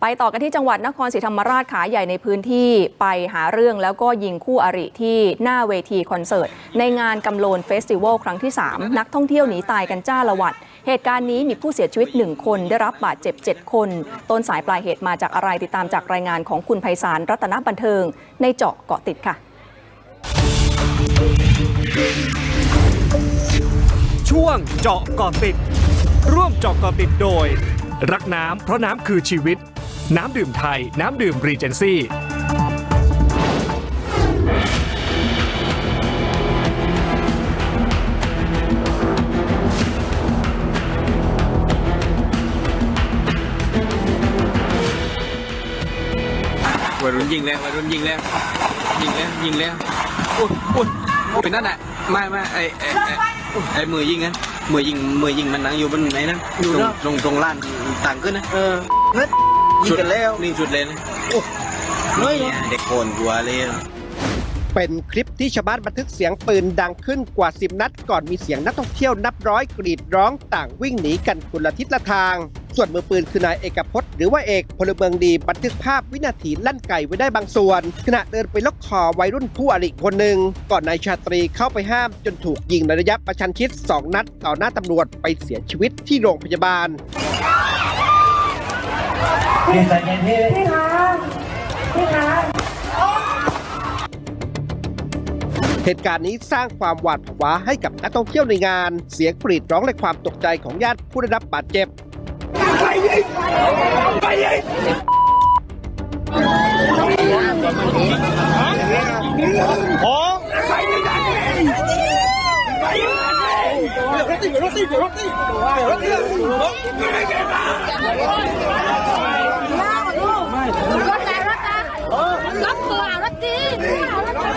ไปต่อกันที่จังหวัดนครศรีธรรมราชขาใหญ่ในพื้นที่ไปหาเรื่องแล้วก็ยิงคู่อริที่หน้าเวทีคอนเสิร์ต ในงานกำโลนเฟสติวัลครั้งที่ 3 นักท่องเที่ยวหนีตายกันจ้าละวัด เหตุการณ์นี้มีผู้เสียชีวิต 1 คนได้รับบาดเจ็บ 7 คน ต้นสายปลายเหตุมาจากอะไรติดตามจากรายงานของคุณไพศาลรัตนบันเทิง ในเจาะเกาะติดค่ะ ช่วงเจาะเกาะติด ร่วมเจาะเกาะติดโดย รักน้ำเพราะน้ำคือชีวิต น้ำดื่มไทย น้ำดื่มรีเจนซี่วัยรุ่นยิงแล้ววัยรุ่นยิงแล้วยิงแล้วยิงแล้วอุ้ยอุ้ยเป็นนั่นแหละไม่ไม่ไอไอไอ้ไอมือยิงนั้นมือยิงมือยิงมันนั่งอยู่บนไหนนั้นอยู่ตรงเนอะตรงตรงล่านต่างขึ้นนะเออเฮ้ย ยิงกันแล้วนี่จุดเลยนะเฮ้ยเนี่ยเด็กโกนกลัวเลยเป็นคลิปที่ชาวบ้านบันทึกเสียงปืนดังขึ้นกว่า 10 นัด ก่อนมีเสียงนักท่องเที่ยวนับร้อยกรีดร้องต่างวิ่งหนีกันคนละทิศละทาง ส่วนมือปืนคือนายเอกพจน์หรือว่าเอกพลเมืองดีบันทึกภาพวินาทีลั่นไก่ไว้ได้บางส่วน ขณะเดินไปล็อกคอวัยรุ่นคู่อริคนหนึ่งก่อนนายชาตรีเข้าไปห้ามจนถูกยิงในระยะประชันชิดสองนัด ต่อหน้าตำรวจไปเสียชีวิตที่โรงพยาบาล พี่คะพี่คะเหตุการณ์นี้สร้างความหวาดผวาให้กับนักท่องเที่ยวในงาน เสียงกรีดร้องและความตกใจของญาติผู้ได้รับบาดเจ็บรถไหนรถนะรถตัวรถจีรถจี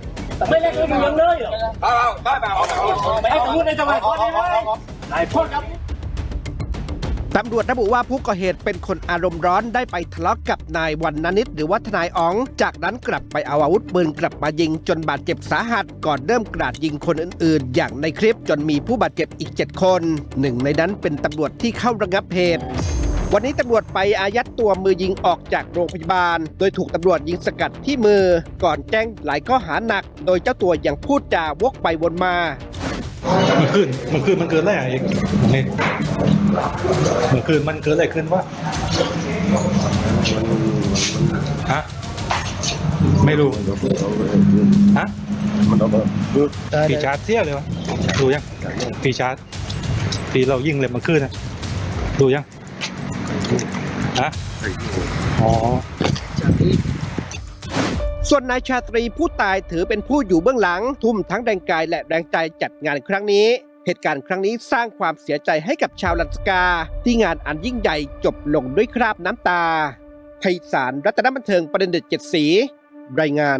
งเลยเหรอไม่ให้พูดในจังหวัดคนนี้เลยนายพูดครับตำรวจระบุว่าผู้ก่อเหตุเป็นคนอารมณ์ร้อนได้ไปทะเลาะกับนายวันนนิตหรือว่าทนายอ๋อง จากนั้นกลับไปเอาอาวุธปืนกลับมายิงจนบาดเจ็บสาหัส ก่อนเริ่มกราดยิงคนอื่นๆ อย่างในคลิปจนมีผู้บาดเจ็บอีก 7 คน หนึ่งในนั้นเป็นตำรวจที่เข้าระงับเหตุ วันนี้ตำรวจไปอายัดตัวมือยิงออกจากโรงพยาบาล โดยถูกตำรวจยิงสกัดที่มือ ก่อนแจ้งหลายข้อหาหนัก โดยเจ้าตัวยังพูดจาวกไปวนมา มันขึ้น มันขึ้น มันเกิดอะไรอะเอกนี่มันขึ้น มันเกิดอะไรขึ้นวะฮะ ไม่รู้ ฮะปีชาร์จเสี้ยเลยวะดูยังปีชาร์จปีเรายิงเลยมันขึ้นนะดูยัง ส่วนนายชาตรีผู้ตายถือเป็นผู้อยู่เบื้องหลัง ทุ่มทั้งแรงกายและแรงใจจัดงานครั้งนี้ เหตุการณ์ครั้งนี้สร้างความเสียใจให้กับชาวลันสกา ที่งานอันยิ่งใหญ่จบลงด้วยคราบน้ำตาไพศาลรัตนบันเทิงประเด็นเด็ดเจ็ดสี รายงาน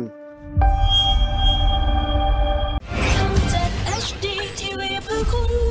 เพื่อคุณ